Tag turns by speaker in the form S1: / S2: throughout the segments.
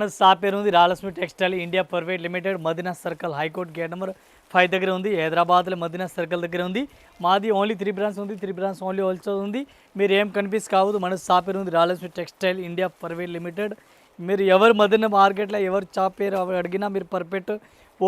S1: మన షాప్ పేరు ఉంది. Ralakshmi textile India private limited Madina circle high court gate number five దగ్గర ఉంది. హైదరాబాద్లో మదీనా సర్కిల్ దగ్గర ఉంది. మాది ఓన్లీ త్రీ బ్రాంచ్ ఉంది. త్రీ బ్రాంచ్ ఓన్లీ హోల్సేల్ ఉంది. మీరు ఏం కనిపిస్ కావద్దు. మన షాప్ పేరు ఉంది. Ralakshmi textile India private limited. మీరు ఎవరు మదీనా మార్కెట్లో ఎవరు షాప్ పేరు అడిగినా మీరు పర్ఫెక్ట్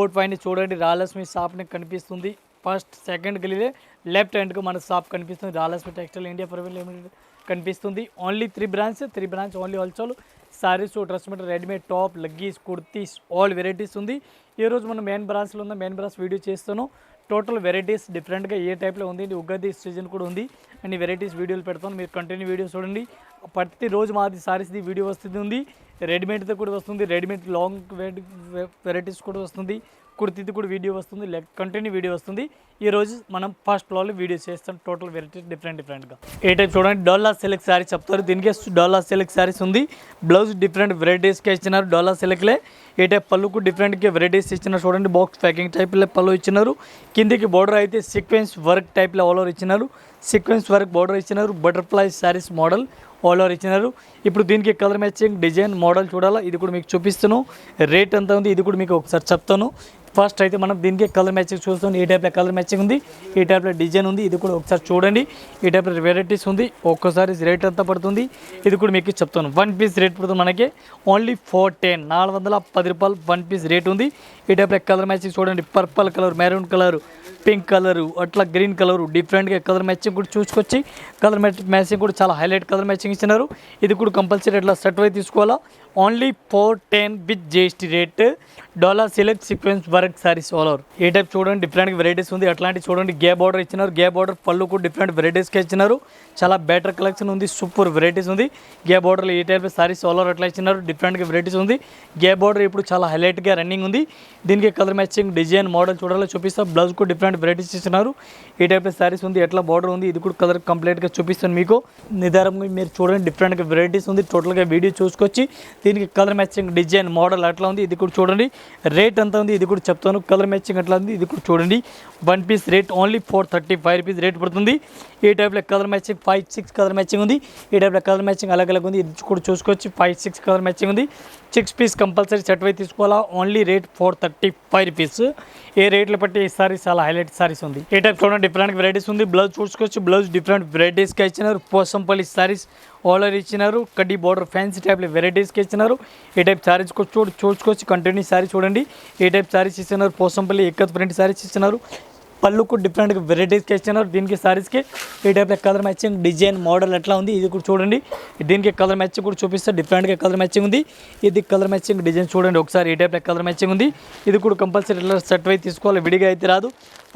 S1: ఓట్ పైన చూడండి. రాలక్ష్మి షాప్ని కనిపిస్తుంది. ఫస్ట్ సెకండ్ గలీలే లెఫ్ట్ హ్యాండ్కు మన షాప్ కనిపిస్తుంది. Ralakshmi textile India private limited కనిపిస్తుంది. Only three branch three branch only wholesale. Saris dress material readymade top leggings kurtis all varieties ఉంది. ఈ రోజు మనం మెయిన్ బ్రాంచ్లో ఉన్న మెయిన్ బ్రాంచ్ వీడియో చేస్తాను. టోటల్ వెరైటీస్ డిఫరెంట్గా ఏ టైప్లో ఉంది ఉగాది సీజన్ కూడా ఉంది. అన్ని వెరైటీస్ వీడియోలు పెడతాను మీరు కంటిన్యూ వీడియో చూడండి. ప్రతి రోజు మాది సారీస్ది వీడియో వస్తుంది. ఉంది రెడీమేడ్తో కూడా వస్తుంది రెడీమేడ్ లాంగ్ వెరైటీస్ కూడా వస్తుంది. కుర్తీది కూడా వీడియో వస్తుంది లెక్ కంటిన్యూ వీడియో వస్తుంది. ఈరోజు మనం ఫస్ట్ ఫ్లోర్లో వీడియో చేస్తాం టోటల్ వెరైటీస్ డిఫరెంట్ డిఫరెంట్గా ఏ టైప్ చూడండి డోలా సిల్క్ శారీ చెప్తారు. దీనికి డోలా సిల్క్ శారీస్ ఉంది. బ్లౌజ్ డిఫరెంట్ వెరైటీస్కి ఇచ్చినారు డోలా సిల్క్లే ఏ టైప్ పళ్ళుకు డిఫరెంట్గా వెరైటీస్ ఇచ్చినారు చూడండి బాక్స్ ప్యాకింగ్ టైప్లో పళ్ళు ఇచ్చినారు. కిందికి బోర్డర్ అయితే సీక్వెన్స్ వర్క్ టైప్లో ఆల్ ఓవర్ ఇచ్చినారు. సీక్వెన్స్ వర్క్ బోర్డర్ ఇచ్చినారు butterfly saris model all over ఇచ్చినారు. ఇప్పుడు దీనికి కలర్ మ్యాచింగ్ డిజైన్ మోడల్ చూడాలా? ఇది కూడా మీకు చూపిస్తాను రేట్ ఎంత ఉంది? ఇది కూడా మీకు ఒకసారి చెప్తాను. ఫస్ట్ అయితే మనం దీనికి కలర్ మ్యాచింగ్ చూస్తాం ఈ టైప్లో కలర్ మ్యాచింగ్ ఉంది. ఈ టైప్లో డిజైన్ ఉంది. ఇది కూడా ఒకసారి చూడండి. ఈ టైప్లో వెరైటీస్ ఉంది. ఒక్కోసారి రేట్ ఎంత పడుతుంది? ఇది కూడా మీకు చెప్తాను. వన్ పీస్ రేట్ పడుతుంది మనకి. ఓన్లీ ఫోర్ టెన్ నాలుగు వందల పది రూపాయలు వన్ పీస్ రేట్ ఉంది. ఈ టైప్లో కలర్ మ్యాచింగ్ చూడండి. Purple colour maroon colour pink colour అట్లా గ్రీన్ కలరు డిఫరెంట్గా కలర్ మ్యాచింగ్ కూడా చూసుకొచ్చి కలర్ మ్యాచింగ్ కూడా చాలా హైలైట్ కలర్ మ్యాచింగ్ ఇచ్చినారు ఇది కూడా కంపల్సరీ అట్లా సెట్ అయి తీసుకోవాలా? Only four ten with GST rate dollar select sequence work saris all over A type చూడండి డిఫరెంట్ వెరైటీస్ ఉంది. అట్లాంటి చూడండి గే బార్డర్ ఇచ్చినారు. గే బార్డర్ పళ్ళు కూడా డిఫరెంట్ వెరైటీస్కి ఇచ్చినారు. చాలా బెటర్ కలెక్షన్ ఉంది సూపర్ వెరైటీస్ ఉంది. గే బార్డర్లో A type saris all over అట్లా ఇచ్చినారు. డిఫరెంట్గా వెరైటీస్ ఉంది. గే బార్డర్ ఇప్పుడు చాలా హైలైట్గా రన్నింగ్ ఉంది. దీనికి కలర్ మ్యాచింగ్ డిజైన్ మోడల్ చూడాలో చూపిస్తా. బ్లౌజ్ కూడా డిఫరెంట్ వెరైటీస్ ఇచ్చినారు. ఈ టైప్ సారీస్ ఉంది ఎట్లా బార్డర్ ఉంది ఇది కూడా కలర్ కంప్లీట్గా చూపిస్తాను మీకు. నిదారంగా మీరు చూడండి డిఫరెంట్గా వెరైటీస్ ఉంది. టోటల్గా వీడియో చూసుకొచ్చి దీనికి కలర్ మ్యాచింగ్ డిజైన్ మోడల్ అట్లా ఉంది. ఇది కూడా చూడండి. రేట్ ఎంత ఉంది? ఇది కూడా చెప్తాను. కలర్ మ్యాచింగ్ అట్లా ఉంది? ఇది కూడా చూడండి. One piece rate only four thirty five rupees rate పడుతుంది. ఈ టైప్లో colour matching five six colour matching ఉంది. ఈ టైప్లో కలర్ మ్యాచింగ్ అలగ్ అలగ్ ఉంది. ఇది కూడా చూసుకోవచ్చు. ఫైవ్ సిక్స్ కలర్ మ్యాచింగ్ ఉంది. సిక్స్ పీస్ కంపల్సరీ సెట్ వై తీసుకోవాలా? Only rate four thirty five rupees. ఏ రేట్లు బట్టి ఈ సారీస్ చాలా హైలైట్ సారీస్ ఉంది. ఏ టైప్ చూడండి డిఫరెంట్ వెరైటీస్ ఉంది. బ్లౌజ్ చూసుకోవచ్చు. బ్లౌజ్ డిఫరెంట్ వెరైటీస్కి ఇచ్చినారు. పోసంపల్లి సారీస్ ఆర్డర్ ఇచ్చినారు కడ్డీ బార్డర్ ఫ్యాన్సీ టైప్లో వెరైటీస్కి ఇచ్చినారు. ఏ టైప్ సారీస్ చూడు చూసుకోవచ్చు కంటిన్యూ సారీ చూడండి. ఏ టైప్ సారీస్ ఇచ్చినారు పోసంపల్లి ఎక్కత్ ప్రింట్ సారీస్ పళ్ళు కూడా డిఫరెంట్ వెరైటీస్కి ఇచ్చినారు దీనికి శారీస్కి ఈ టైప్లో కలర్ మ్యాచింగ్ డిజైన్ మోడల్ ఎట్లా ఉంది ఇది కూడా చూడండి. దీనికి కలర్ మ్యాచింగ్ కూడా చూపిస్తే. డిఫరెంట్గా కలర్ మ్యాచింగ్ ఉంది. ఇది కలర్ మ్యాచింగ్ డిజైన్ చూడండి ఒకసారి. ఈ టైప్లో కలర్ మ్యాచింగ్ ఉంది. ఇది కూడా కంపల్సరీ ఇట్లా సెట్ అయితే తీసుకోవాలి. విడిగా అయితే రాదు.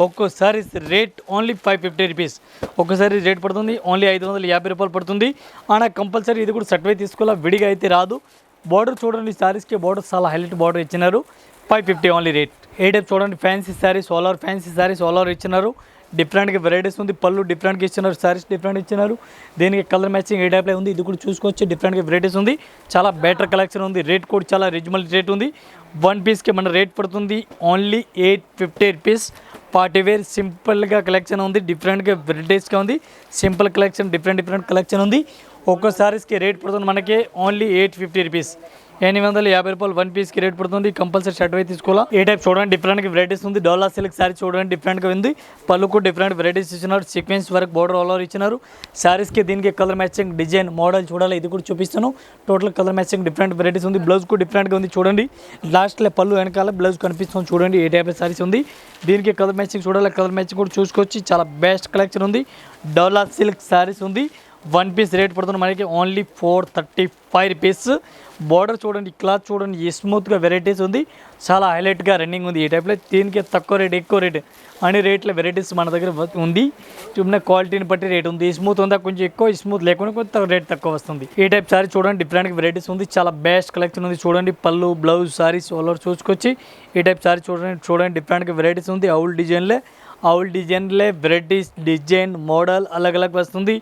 S1: ఒక్కోసారి rate only five fifty rupees ఒక్కసారి రేట్ పడుతుంది. ఓన్లీ ఐదు వందల యాభై రూపాయలు పడుతుంది. అలా కంపల్సరీ ఇది కూడా సర్టిఫై తీసుకోవాలి? విడిగా అయితే రాదు. బార్డర్ చూడండి శారీస్కి బార్డర్ చాలా హైలైట్ బార్డర్ ఇచ్చినారు. Five fifty only rate A type చూడండి fancy saris all over fancy saris all over ఇచ్చినారు డిఫరెంట్గా వెరైటీస్ ఉంది. పళ్ళు డిఫరెంట్గా ఇచ్చినారు శారీస్ డిఫరెంట్ ఇచ్చినారు. దీనికి కలర్ మ్యాచింగ్ ఏ టైప్లో ఉంది ఇది కూడా చూసుకోవచ్చు. డిఫరెంట్గా వెరైటీస్ ఉంది. చాలా బెటర్ కలెక్షన్ ఉంది. రేట్ కూడా చాలా రిజనబుల్ రేట్ ఉంది. వన్ పీస్కి మన రేట్ పడుతుంది. Only eight fifty rupees party wear సింపుల్గా కలెక్షన్ ఉంది. డిఫరెంట్గా వెరైటీస్గా ఉంది. Simple collection different different collection ఉంది. ఒక్కో శారీస్కి రేట్ పడుతుంది మనకి. ఓన్లీ ఎయిట్ ఫిఫ్టీ రూపీస్ ఎనిమిది వందల యాభై రూపాయలు వన్ పీస్కి రేట్ పడుతుంది. కంపల్సరీ షర్ట్ అయితే తీసుకోవాలా? ఏ టైప్ చూడండి డిఫరెంట్గా వెరైటీస్ ఉంది. డోలా సిల్క్ సారీ చూడండి డిఫరెంట్గా ఉంది. పళ్ళుకు డిఫరెంట్ వెరైటీస్ ఇచ్చినారు. సీక్వెన్స్ వరకు బోర్డర్ ఆల్ ఓవర్ ఇచ్చినారు. సారీస్కి దీనికి కలర్ మ్యాచింగ్ డిజైన్ మోడల్ చూడాలి? ఇది కూడా చూపిస్తాను. Total colour matching different varieties ఉంది. బ్లౌజ్ కూడా డిఫరెంట్గా ఉంది చూడండి. లాస్ట్లో పళ్ళు వెనకాల బ్లౌజ్ కనిపిస్తుంది చూడండి. ఏ టైప్ సారీస్ ఉంది. దీనికి కలర్ మ్యాచింగ్ చూడాలి? కలర్ మ్యాచింగ్ కూడా చూసుకొచ్చి చాలా బెస్ట్ కలెక్షన్ ఉంది. డోలా సిల్క్ శారీస్ ఉంది. వన్ పీస్ రేట్ పడుతుంది. మనకి only four thirty five rupees border చూడండి క్లాత్ చూడండి ఈ స్మూత్గా వెరైటీస్ ఉంది. చాలా హైలైట్గా రన్నింగ్ ఉంది ఈ టైప్లో దీనికి తక్కువ రేట్ ఎక్కువ రేట్ అన్ని రేట్ల వెరైటీస్ మన దగ్గర ఉంది. చూపిన క్వాలిటీని బట్టి రేట్ ఉంది. స్మూత్ ఉందా? కొంచెం ఎక్కువ స్మూత్ లేకుండా కొంచెం రేట్ తక్కువ వస్తుంది. ఈ టైప్ సారీ చూడండి డిఫరెంట్ వెరైటీస్ ఉంది. చాలా బెస్ట్ కలెక్షన్ ఉంది. చూడండి పళ్ళు బ్లౌజ్ సారీస్ ఆల్ చూసుకొచ్చి ఈ టైప్ సారీ చూడండి చూడండి డిఫరెంట్గా వెరైటీస్ ఉంది. అవుల్ డిజైన్లే అవుల్ డిజైన్లే వెరైటీస్ డిజైన్ మోడల్ అలగ్ అలగ్ వస్తుంది.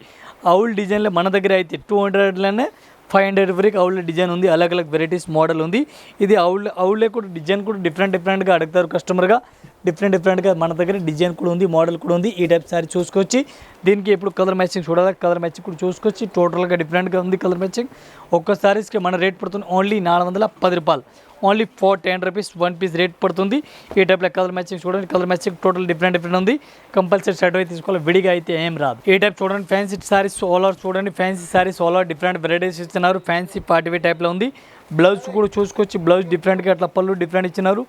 S1: అవుల్ డిజైన్లో మన దగ్గర అయితే టూ హండ్రెడ్లోనే ఫైవ్ హండ్రెడ్ వరకు అవుల్ డిజైన్ ఉంది. అలగ్ అలగ్ వెరైటీస్ మోడల్ ఉంది. ఇది అవుల్ అవులే కూడా డిజైన్ కూడా డిఫరెంట్ డిఫరెంట్గా అడుగుతారు కస్టమర్గా డిఫరెంట్ డిఫరెంట్గా మన దగ్గర డిజైన్ కూడా ఉంది మోడల్ కూడా ఉంది. ఈ టైప్ శారీ చూసుకోవచ్చు. దీనికి ఇప్పుడు కలర్ మ్యాచింగ్ చూడాలి? కలర్ మ్యాచింగ్ కూడా చూసుకొచ్చి టోటల్గా డిఫరెంట్గా ఉంది కలర్ మ్యాచింగ్. ఒక్క శారీస్కి మన రేట్ పడుతుంది ఓన్లీ నాలుగు వందల పది రూపాయలు. Only four ten rupees one piece rate పడుతుంది. ఈ టైప్లో కలర్ మ్యాచింగ్ చూడండి. Colour matching total different different ఉంది. కంపల్సరీ షర్ట్ అయితే తీసుకోవాలి. విడిగా అయితే ఏం రాదు. ఈ టైప్ చూడండి. ఫ్యాన్సీ సారీస్ ఓలర్ చూడండి. ఫ్యాన్సీ సారీస్ ఓలర్ డిఫరెంట్ వెరైటీస్ ఇస్తున్నారు. ఫ్యాన్సీ పార్టీ టైప్లో ఉంది. బ్లౌజ్ కూడా చూసుకోవచ్చు బ్లౌజ్ డిఫరెంట్గా అట్లా పళ్ళు డిఫరెంట్ ఇచ్చినారు.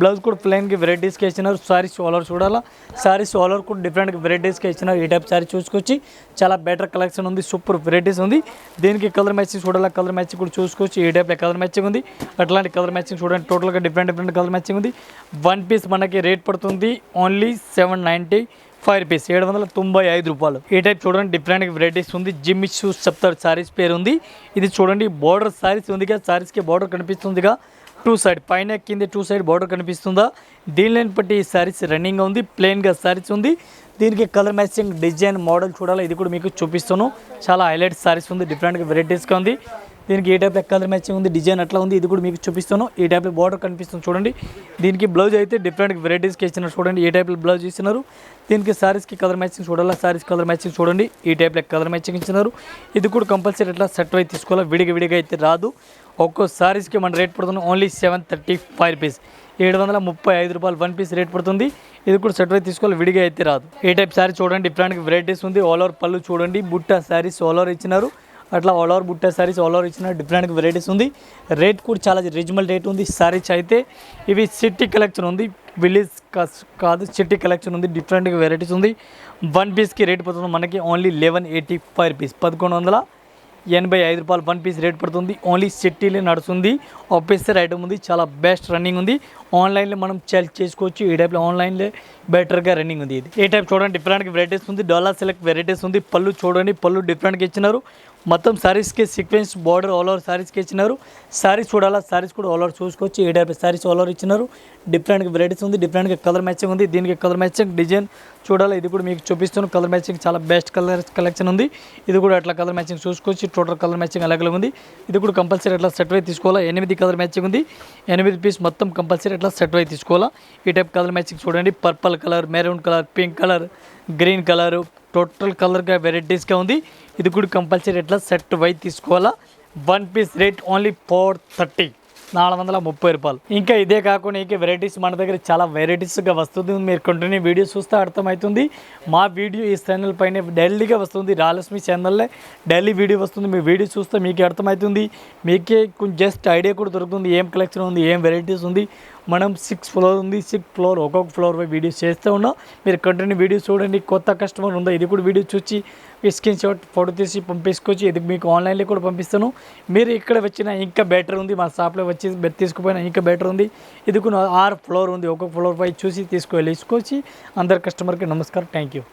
S1: బ్లౌజ్ కూడా ప్లెయిన్కి వెరైటీస్కి ఇచ్చినారు. శారీస్ ఓలర్ చూడాలా? శారీస్ ఓలర్ కూడా డిఫరెంట్ వెరైటీస్కి ఇచ్చినారు. ఈ టైప్ సారీ చూసుకోవచ్చు చాలా బెటర్ కలెక్షన్ ఉంది. సూపర్ వెరైటీస్ ఉంది. దీనికి కలర్ మ్యాచింగ్ చూడాలా? కలర్ మ్యాచింగ్ కూడా చూసుకోవచ్చు ఈ టైప్లో కలర్ మ్యాచింగ్ ఉంది. అట్లాంటి కలర్ మ్యాచింగ్ చూడండి. టోటల్గా డిఫరెంట్ డిఫరెంట్ కలర్ మ్యాచింగ్ ఉంది. వన్ పీస్ మనకి రేట్ పడుతుంది only seven ninety five rupees ఏడు వందల తొంభై ఐదు రూపాయలు. ఈ టైప్ చూడండి డిఫరెంట్ వెరైటీస్ ఉంది. జిమ్ షూస్ చెప్తారు సారీస్ పేరు ఉంది. ఇది చూడండి బోర్డర్ సారీస్ ఉందిగా సారీస్కి బోర్డర్ కనిపిస్తుందిగా. టూ సైడ్ పైన కింద టూ సైడ్ బోర్డర్ కనిపిస్తుందా? దీనిని బట్టి ఈ సారీస్ రన్నింగ్ ఉంది ప్లెయిన్గా సారీస్ ఉంది. దీనికి కలర్ మ్యాచింగ్ డిజైన్ మోడల్ చూడాలి? ఇది కూడా మీకు చూపిస్తాను. చాలా హైలైట్ సారీస్ ఉంది డిఫరెంట్గా వెరైటీస్గా ఉంది. దీనికి ఏ టైప్ కలర్ మ్యాచింగ్ ఉంది డిజైన్ అట్లా ఉంది ఇది కూడా మీకు చూపిస్తాను. ఈ టైప్లో బార్డర్ కనిపిస్తుంది చూడండి. దీనికి బ్లౌజ్ అయితే డిఫరెంట్ వెరైటీస్కి ఇస్తున్నారు చూడండి. ఏ టైప్లో బ్లౌజ్ ఇస్తున్నారు? దీనికి సారీస్కి కలర్ మ్యాచింగ్ చూడాలా? సారీస్ కలర్ మ్యాచింగ్ చూడండి. ఈ టైప్లో కలర్ మ్యాచింగ్ ఇచ్చినారు ఇది కూడా కంపల్సరీ ఎట్లా? సెట్ అయితే తీసుకోవాలి? విడిగా విడిగా అయితే రాదు. ఒక్కో సారీస్కి మన రేట్ పడుతుంది only seven thirty five rupees ఏడు వందల ముప్పై ఐదు రూపాయలు వన్ పీస్ రేట్ పడుతుంది. ఇది కూడా సెట్ అయితే తీసుకోవాలి? విడిగా అయితే రాదు. ఏ టైప్ సారీ చూడండి. డిఫరెంట్ వెరైటీస్ ఉంది. ఆల్ ఓవర్ పళ్ళు చూడండి. బుట్ట శారీస్ ఆల్ ఓవర్ ఇచ్చినారు. అట్లా ఆల్ ఓవర్ బుట్ట సారీస్ ఆల్ ఓవర్ ఇచ్చిన డిఫరెంట్ వెరైటీస్ ఉంది. రేట్ కూడా చాలా రీజనబుల్ రేట్ ఉంది. సారీస్ అయితే ఇవి సిటీ కలెక్షన్ ఉంది. విలేజ్ కాదు సిటీ కలెక్షన్ ఉంది. డిఫరెంట్ వెరైటీస్ ఉంది. వన్ పీస్కి రేట్ పడుతుంది మనకి only eleven eighty five rupees పదకొండు వందల ఎనభై ఐదు రూపాయలు వన్ పీస్ రేట్ పడుతుంది. ఓన్లీ సిటీలో నడుస్తుంది. ఆఫీసర్ ఐటమ్ ఉంది. చాలా బెస్ట్ రన్నింగ్ ఉంది. ఆన్లైన్లో మనం సెల్ చేసుకోవచ్చు. ఈ టైప్లో ఆన్లైన్లో బెటర్గా రన్నింగ్ ఉంది ఇది. ఏ టైప్ చూడండి డిఫరెంట్ వెరైటీస్ ఉంది. డాలర్ సెలెక్ట్ వెరైటీస్ ఉంది. పళ్ళు చూడండి పళ్ళు డిఫరెంట్గా ఇచ్చినారు. మొత్తం సారీస్కి సీక్వెన్స్ బార్డర్ ఆల్ ఓవర్ సారీస్కి ఇచ్చినారు. సారీస్ చూడాలా సారీస్ కూడా ఆల్ ఓవర్ చూసుకోవచ్చు. ఈ టైప్ సారీస్ ఆల్ ఓవర్ ఇచ్చినారు. డిఫరెంట్ వెరైటీస్ ఉంది డిఫరెంట్గా కలర్ మ్యాచింగ్ ఉంది. దీనికి కలర్ మ్యాచింగ్ డిజైన్ చూడాలి ఇది కూడా మీకు చూపిస్తాను. కలర్ మ్యాచింగ్ చాలా బెస్ట్ కలర్ కలెక్షన్ ఉంది. ఇది కూడా అట్లా కలర్ మ్యాచింగ్ చూసుకోవచ్చు. టోటల్ కలర్ మ్యాచింగ్ అలాగే ఉంది. ఇది కూడా కంపల్సరీ అట్లా సెట్ తీసుకోవాలా. ఎనిమిది కలర్ మ్యాచింగ్ ఉంది. ఎనిమిది పీస్ మొత్తం కంపల్సరీ అట్లా సెట్ అయి తీసుకోవాలా? ఈ టైప్ కలర్ మ్యాచింగ్ చూడండి. Purple colour maroon colour pink colour green colour total కలర్గా వెరైటీస్గా ఉంది. ఇది కూడా కంపల్సరీ ఎట్లా సెట్ వై తీసుకోవాలా? One piece rate only four thirty నాలుగు వందల ముప్పై రూపాయలు. ఇంకా ఇదే కాకుండా ఇంకా వెరైటీస్ మన దగ్గర చాలా వెరైటీస్గా వస్తుంది. మీరు కంటిన్యూ వీడియో చూస్తే అర్థమవుతుంది. మా వీడియో ఈ ఛానల్ పైన డైలీగా వస్తుంది. రాలక్ష్మి ఛానల్లో డైలీ వీడియో వస్తుంది. మీ వీడియో చూస్తే మీకు అర్థమవుతుంది. మీకే కొంచెం జస్ట్ ఐడియా కూడా దొరుకుతుంది. ఏం కలెక్షన్ ఉంది? ఏం వెరైటీస్ ఉంది? మనం సిక్స్ ఫ్లోర్ ఉంది సిక్స్ ఫ్లోర్ ఒక్కొక్క ఫ్లోర్ పై వీడియోస్ చేస్తూ ఉన్నాం. మీరు కంటిన్యూ వీడియో చూడండి. కొత్త కస్టమర్ ఉందా ఇది కూడా వీడియో చూసి స్క్రీన్ షాట్ ఫోటో తీసి పంపించుకోవచ్చు ఇది మీకు ఆన్లైన్లో కూడా పంపిస్తాను. మీరు ఇక్కడ వచ్చిన ఇంకా బెటర్ ఉంది. మా షాప్లో వచ్చి తీసుకుపోయినా ఇంకా బెటర్ ఉంది. ఇది కూడా ఆరు ఫ్లోర్ ఉంది. ఒక్కొక్క ఫ్లోర్ పై చూసి తీసుకువెళ్ళి తీసుకోవచ్చు అందరు కస్టమర్కి నమస్కారం. Thank you